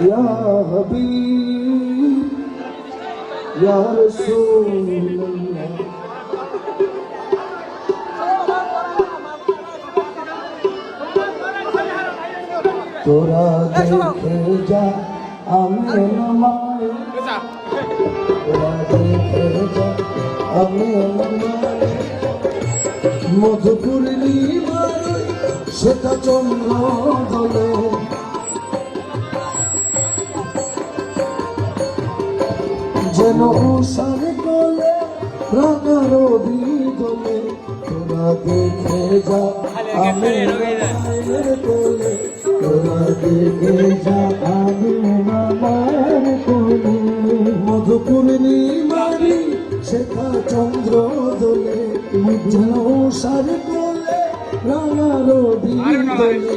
یا حبیب یا رسول اللہ তোরা দেখে যা আমি নমাই তোরা দেখে যা আমি নমাই মধুপুর নিমার সেটা চন্দ্র দলে যেন উষার কোলে রাঙা রবি দলে তোরা দেখে যা আমি মায়ের কোলে। তোরা দেখে যা আমি মায়ের কোলে। মধুপূর্ণিমারি শেখা চন্দ্র দোলে। যেন উষার কোলে রাঙা রবি দলে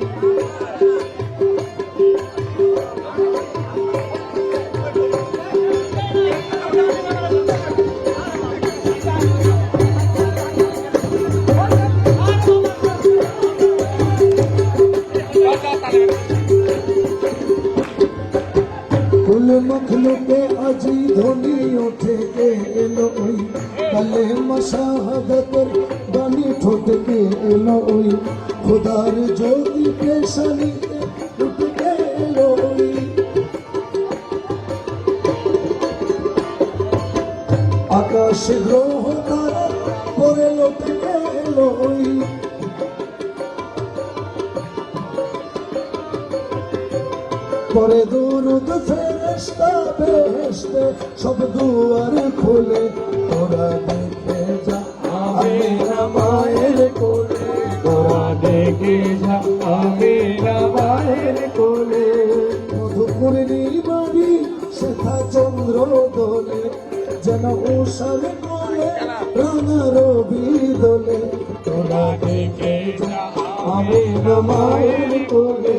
মখলুকে আজি ধ্বনি ওঠে, কে এলো ওই? কালে মশাহাদতের বাণী ঠোঁটকে এলো ওই? খোদার জ্যোতি পেশানিতে উঠে এলো ওই? আকাশে গ্রহ তারা পরে লোটে এলো ওই? করে দুরুদ ফেরেশতা বেহেশতে সব দুয়ার খুলে, তোরা দেখে যা আমি মায়ের কোলে। তোরা দেখে যা আমি মায়ের কোলে। শেখা চন্দ্র দোলে, যেন উষার কোলে রবি দোলে। তোরা দেখে যা আমি মায়ের কোলে।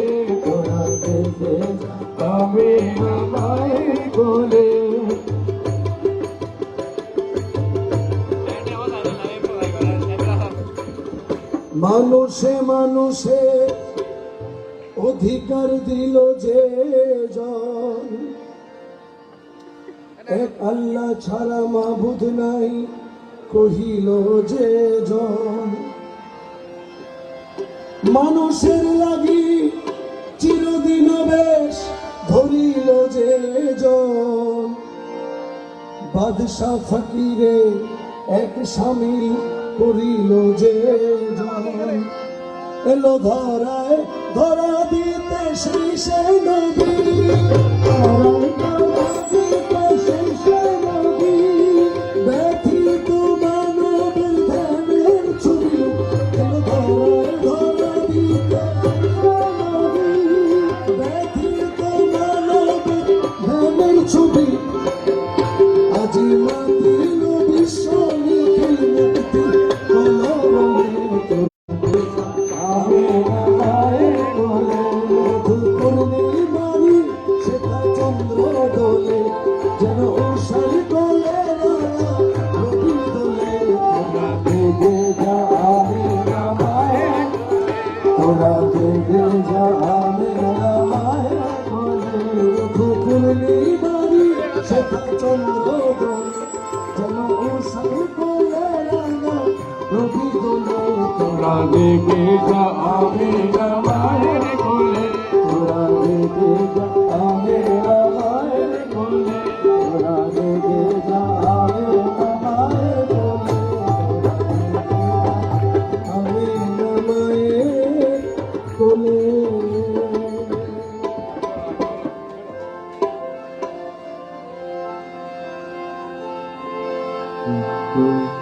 মানুষে মানুষে অধিকার দিল যে জন। এক আল্লাহ ছাড়া মাবুদ নাই, কহিল যে জন। মানুষের লাগি বাদশাহ ফকিরে এক সামিল করিল যে এলো ধরায় ধরা দিতে শ্রী সে নবী। সেটা চন্দ্র দোলে প্রেমের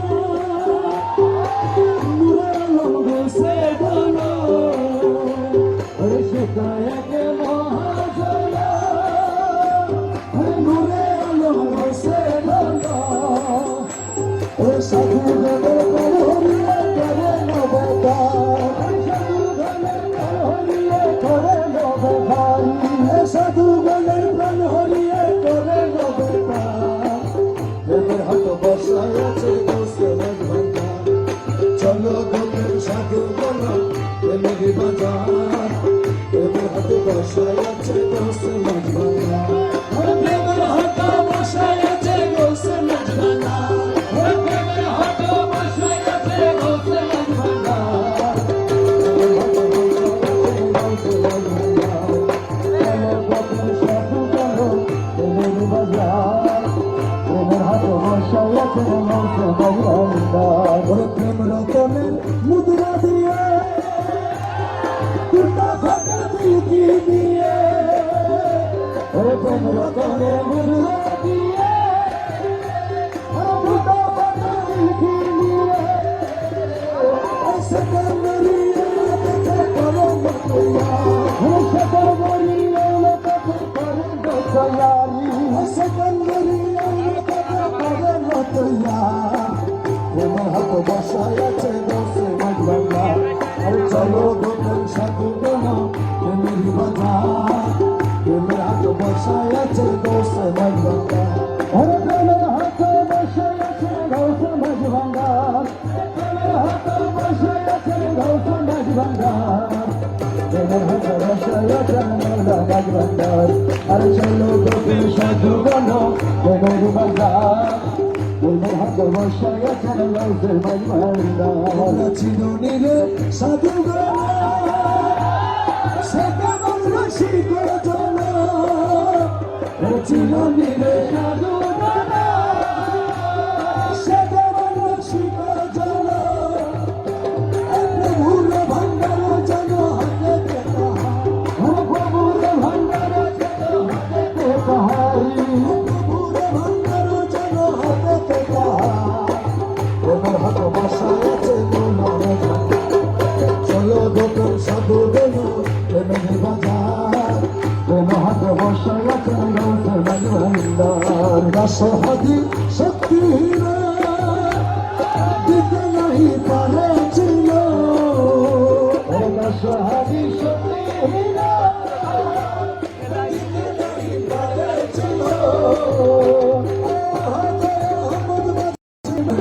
সাধু গলের প্রাণ হরিয়ে করে নবতা প্রেম রতনের মুদ্রা দিয়ে প্রেম রতনের মুদ্রা মতয়া তোমার হাত বসায় আছে দোষে মজবাঙ্গা আর চলো গোপন সাধু বনো প্রেমের বাজার। প্রেমের হাত বসায় আছে দোষে মজবাঙ্গা আরে প্রেমের হাত বসায় আছে দোষে মজবাঙ্গা প্রেমের হাত বসায় আছে দোষে মজবাঙ্গা প্রেমের হাত বসায় আছে দোষে মজবাঙ্গা আর চলো গোপন সাধু বনো প্রেমের বাজার। Volver a conocer y a tener los del mañana. Ahora chino ni de sadugana.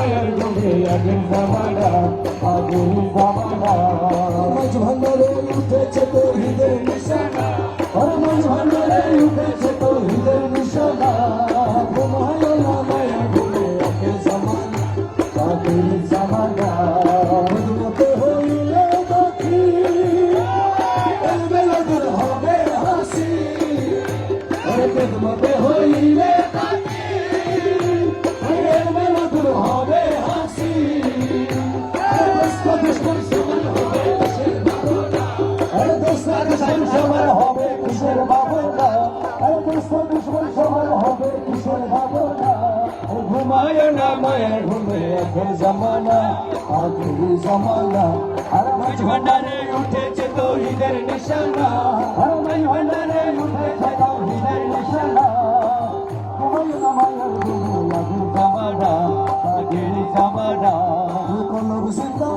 মায়ের গঙ্গে আগের জামানা আগের জামানা মাঝ ভান্ডারে উঠেছে তোর হৃদয়ের নিশানা। আর মাঝ ভান্ডারে উঠেছে তোর হৃদয়ের নিশানা। তোমায় না মায়ের গঙ্গে আগের জামানা আগের জামানা এখন জামানা আখের জামানা। আর মাঝ ভান্ডারে উঠেছে তৌহিদের নিশানা। আর মাঝ ভান্ডারে উঠেছে তৌহিদের নিশানা। ঘুমায় না মায়ের ঘুমে এখন জামানা। জামানা কোনো বুঝিতা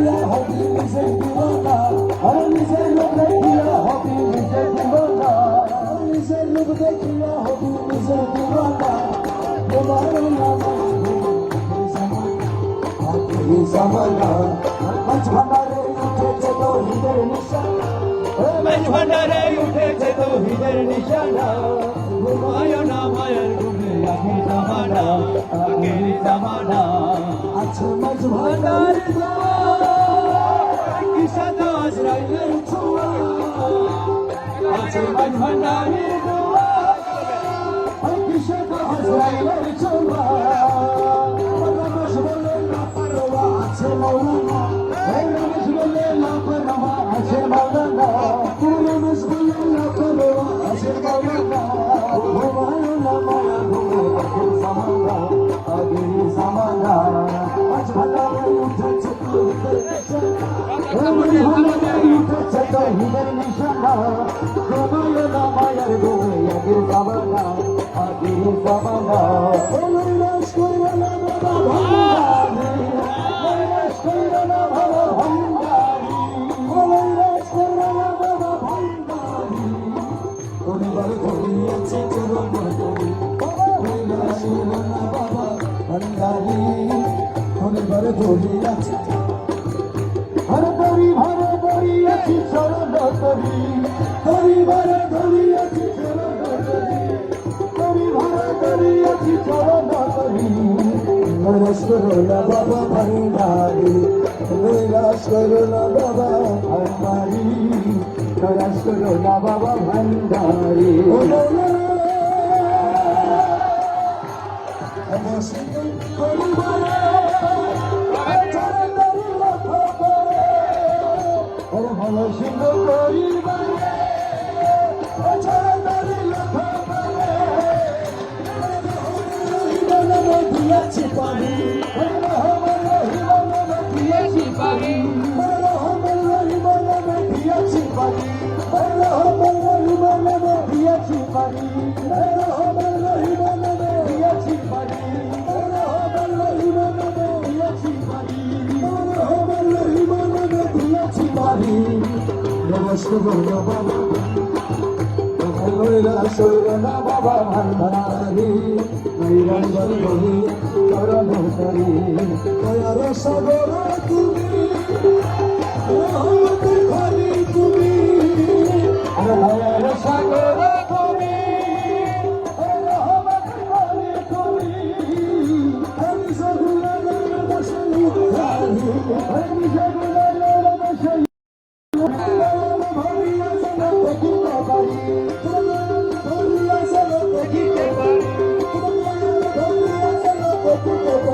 হয়ে দেখিয়া হবি নিজে দিবানা আরে নিজের রূপ দেখিয়া হবি নিজে দিবানা নিজের রূপ দেখিয়া হবি নিজে দিবানা তোমার নাম জামানা মঞ্চ ভান্ডারে উঠেছে তো হৃদয় নিশানা মেঘ ভান্ডারে উঠেছে তো হিদের নিশানা ঘুমায় না মায়ের ঘুমে আখি জামানা আখেরি জামানা আছে মঞ্চ ভান্ডারে আজরাইলের ছোঁয়া আছে মেঘ ভান্ডারের দোয়া কিসে তো হাসরাইলের ছোঁয়া রমেশ বলে না পারোয়া আছে মৌলানা রমেশ বলে না পারোয়া আছে মৌলানা রমেশ বলে না পারোয়া আছে মৌলানা ঘুমায় না মায়া ঘুমে আগের জামানা আগের জামানা আজ ভান্ডারে উঠেছে তো হৃদয় নিশানা ঘুমায় না মায়ার ঘুমে আগের জামানা আগের জামানা। কৈলাস কইরা না বাবা নৈরাশ করো না বাবা ভান্ডারি নৈরাশ করো না বাবা ভান্ডারি নৈরাশ করো না বাবা ভান্ডারি ভালো সিংহ পরিবারে ছাড়া নমস্কার বাবা না বাবা ভান্ডারি নৈরঙ্গল বলি করণী দয়ার সাগর তুমি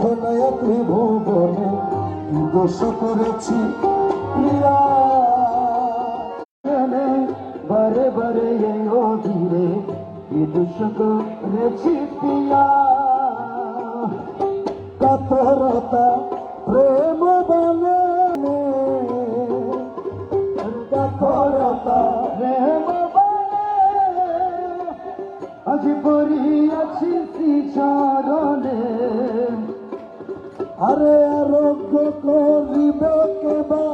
লক্ষ নয়া ত্রিভুবনে দোষ করেছি। প্রিয়া বারে বারে ও ধীরে কি দোষ করেছি প্রিয়া কাতরতা প্রেম আরে আরোগ্য করিব কেবা?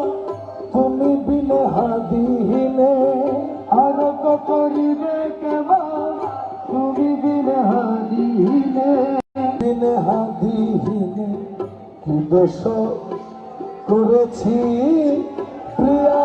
তুমি বিলে হাদিনে আরোগ্য করিবে কেবা? তুমি বিলে হাদিনে বিলে হাদিনে কি দোষ করেছি প্রিয়া